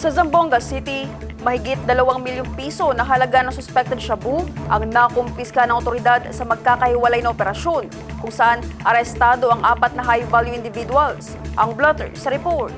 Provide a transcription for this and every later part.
Sa Zamboanga City, mahigit 2 milyong piso na halaga ng suspected shabu ang nakumpiska ng otoridad sa magkakahiwalay na operasyon kung saan arestado ang apat na high-value individuals. Ang blotter sa report.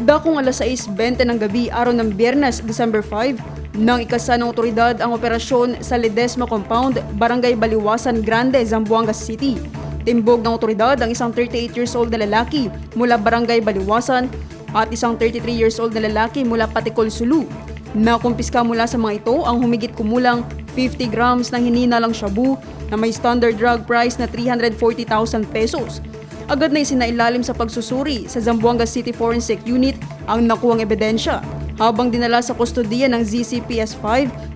Dakong alas 6.20 ng gabi araw ng Biyernes, December 5, nang ikasa ng otoridad ang operasyon sa Ledesma Compound, Barangay Baliwasan Grande, Zamboanga City. Timbog ng otoridad ang isang 38 years old na lalaki mula Barangay Baliwasan at isang 33 years old na lalaki mula Patikol, Sulu. Nakumpiska mula sa mga ito ang humigit kumulang 50 grams ng hininalang shabu na may standard drug price na 340,000 pesos. Agad na isinailalim sa pagsusuri sa Zamboanga City Forensic Unit ang nakuwang ebidensya habang dinala sa kustodiya ng ZCPS-5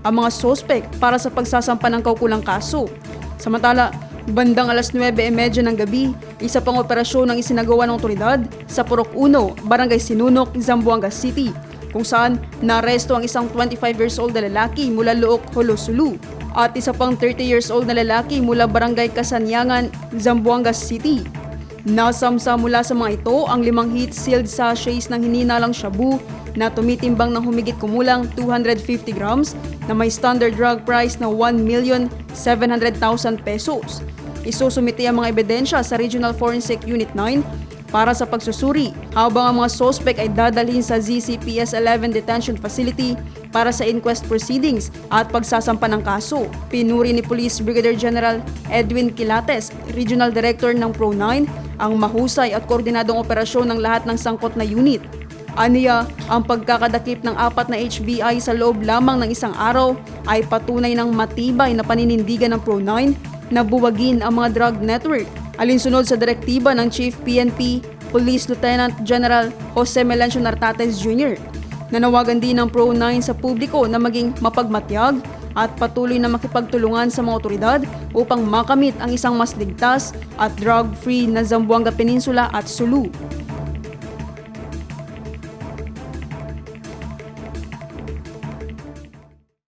ang mga sospek para sa pagsasampa ng kaukulang kaso. Samantala, bandang alas 9.30 ng gabi, isa pang operasyon ang isinagawa ng otoridad sa Purok 1, Barangay Sinunok, Zamboanga City, kung saan naresto ang isang 25 years old na lalaki mula Luok, Holosulu at isa pang 30 years old na lalaki mula Barangay Kasanyangan, Zamboanga City. Nasamsa mula sa mga ito ang limang heat sealed sachets ng hininalang shabu na tumitimbang ng humigit kumulang 250 grams na may standard drug price na 1,700,000 pesos. Isusumiti ang mga ebidensya sa Regional Forensic Unit 9 para sa pagsusuri habang ang mga sospek ay dadalhin sa ZCPS 11 Detention Facility para sa inquest proceedings at pagsasampa ng kaso. Pinuri ni Police Brigadier General Edwin Quilates, Regional Director ng Pro9, ang mahusay at koordinadong operasyon ng lahat ng sangkot na unit. Aniya, ang pagkakadakip ng apat na HBI sa loob lamang ng isang araw ay patunay ng matibay na paninindigan ng Pro9 na buwagin ang mga drug network alinsunod sa direktiba ng Chief PNP Police Lieutenant General Jose Melencio Nartates Jr. Nanawagan din ng Pro9 sa publiko na maging mapagmatyag at patuloy na makipagtulungan sa mga otoridad upang makamit ang isang mas ligtas at drug-free na Zamboanga Peninsula at Sulu.